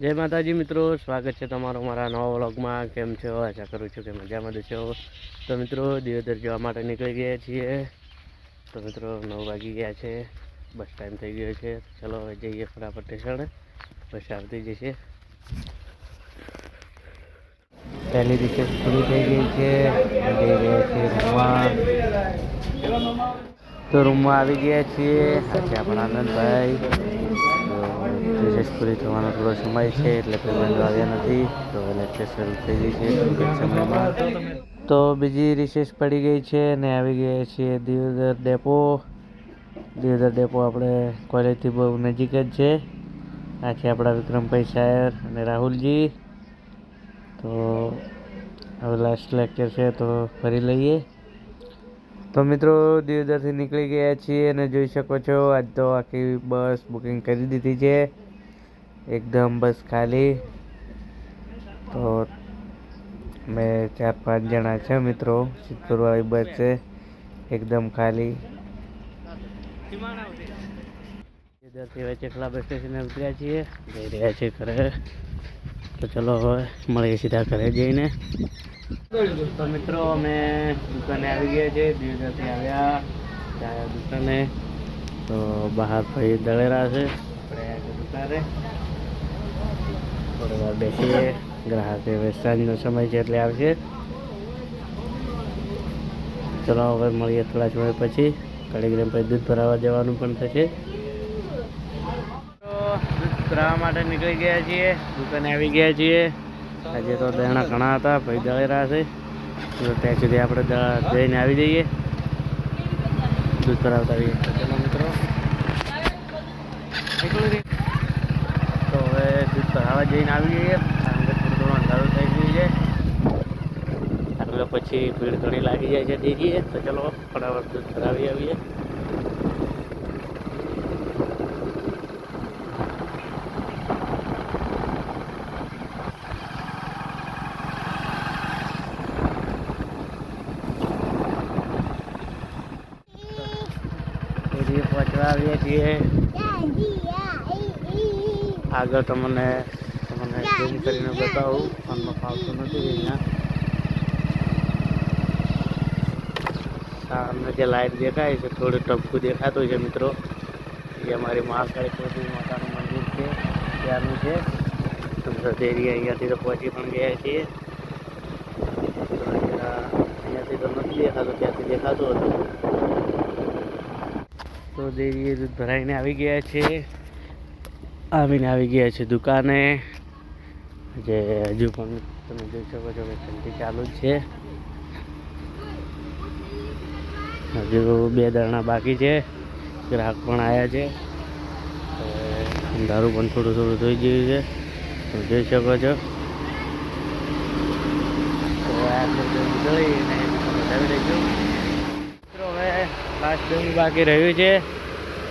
જય માતાજી મિત્રો, સ્વાગત છે તમારું મારા નવા વ્લોગમાં. કેમ છો? આશા કરું છું કે મજામાં છો. તો મિત્રો દિયોદર જવા માટે નીકળી ગયા છીએ. તો મિત્રો, નવ વાગી ગયા છે. બસ ટાઈમ થઈ ગયો છે. ચલો, હવે જઈએ ફટાફટ સ્ટેશન. બસ આવતી જશે. પહેલી દિવસે પૂરી થઈ ગઈ છે. જઈ રહ્યા છીએ રૂમમાં. તો રૂમમાં આવી ગયા છીએ. આજે આપણા આનંદભાઈ રિસેસ પૂરી થવાનો થોડો સમય છે એટલે પેમેન્ટ આવ્યા નથી, તો લેક્ચર શરૂ થઈ ગઈ છે ટૂંક સમયમાં. તો બીજી રિસેસ પડી ગઈ છે ને આવી ગયા છીએ દિયોદર ડેપો. દિયોદર ડેપો આપણે કોલેજથી બહુ નજીક જ છે. આ છે આપણા વિક્રમભાઈ શાયર અને રાહુલજી. તો હવે લાસ્ટ લેક્ચર છે તો ફરી લઈએ. તો મિત્રો, દિયોદરથી નીકળી ગયા છીએ અને જોઈ શકો છો, આજ તો આખી બસ બુકિંગ કરી દીધી છે. એકદમ બસ ખાલી. તો મેં ચાર પાંચ જણા છે મિત્રો, સિત્તોરવાળી બસ છે, એકદમ ખાલી. દિયોદરથી હવે ચેખલા બસ સ્ટેશને ઉતર્યા છીએ. જઈ રહ્યા છીએ ઘરે. તો ચલો હવે મળીએ સીધા ઘરે જઈને. તો મિત્રો, અમે દુકાને આવી ગયા છે. દિવસથી આવ્યા. ત્યાં દુકાને. તો બહાર ભાઈ દળેરા છે. આપણે દુકાને. થોડી વાર બેસીએ. ગ્રાહક સાંજનો સમય છે એટલે આવશે. ચલો, હવે મળીએ થોડા સમય પછી. કડી ગ્રામ પછી દૂધ ભરાવા જવાનું પણ થશે. તો દૂધ ભરાવા માટે નીકળી ગયા છીએ. દુકાને આવી ગયા છીએ. આજે તો દહેણા ઘણા હતા ભાઈ દળેરા છે. તો ત્યાં સુધી આપણે જઈને આવી જઈએ. દૂધ કરાવતા આવીએ. ચલો મિત્રો. તો હવે દૂધ કરાવવા જઈને આવી જઈએ. કારણ કે થોડું થોડું અંધારું થઈ ગયું છે. એટલે પછી ભીડ ઘણી લાગી જાય છે દેખીએ તો ચલો ફટાફટ દૂધ કરાવી આવીએ. એરીએ પહોંચવા આવીએ છીએ. આગળ તમને તમને ઝૂમ કરીને બતાવું. ફોનમાં ફાવતું નથી અહીંયા. સામે જે લાઈટ દેખાય છે, થોડું ટપકું દેખાતું છે મિત્રો. એ અમારી મહાકાળી ચોથી માતાનું મંદિર છે, ત્યાંનું છે. તો દેરી અહીંયાથી તો પહોંચી પણ ગયા છીએ. તો અહીંયા અહીંયાથી તો નથી દેખાતું, ત્યાંથી દેખાતું હતું. તો દેવીએ દૂધ ભરાઈને આવી ગયા છે. આવીને આવી ગયા છે દુકાને. જે હજુ પણ તમે જોઈ શકો છો કે ઠંડી ચાલુ જ છે. હજુ બે દાણા બાકી છે. ગ્રાહક પણ આવ્યા છે. અંધારું પણ થોડું થોડું થઈ ગયું છે. તમે જોઈ શકો છો. તો આ વધાવી દઈશું લાસ્ટ દોનું બાકી રહ્યું છે.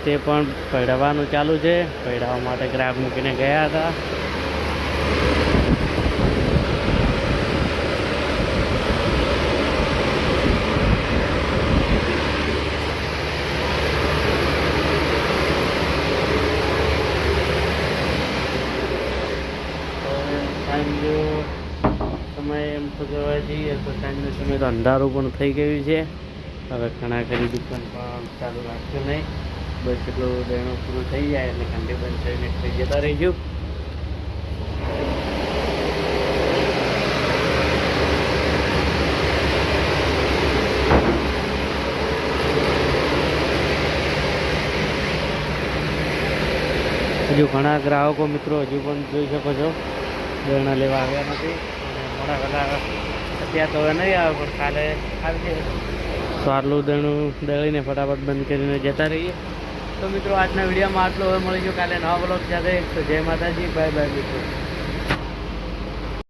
તે પણ પડાવવાનું ચાલુ છે. પડાવવા માટે ગ્રાફ મૂકીને ગયા હતા. સમય એમ તો કહેવાય જઈએ તો સાંજનો સમય તો અંધારું પણ થઈ ગયું છે. હવે ઘણા ખરી દુકાન પણ ચાલુ રાખશે નહીં. બસ એટલું દેણો પૂરું થઈ જાય એટલે ઘંટી બંધ થઈને થઈ જતા રહીશું હજુ ઘણા ગ્રાહકો મિત્રો હજુ પણ જોઈ શકો છો. દેણા લેવા આવ્યા નથી. મોડા વહેલા અત્યારે તો હવે નહીં આવે પણ કાલે આવી જાય. તો આટલું દણું દળીને ફટાફટ બંધ કરીને જતા રહીએ. તો મિત્રો, આજના વિડીયોમાં આટલું. હવે મળીશું કાલે નવા બ્લોગ સાથે. તો જય માતાજી, બાય બાય મિત્રો.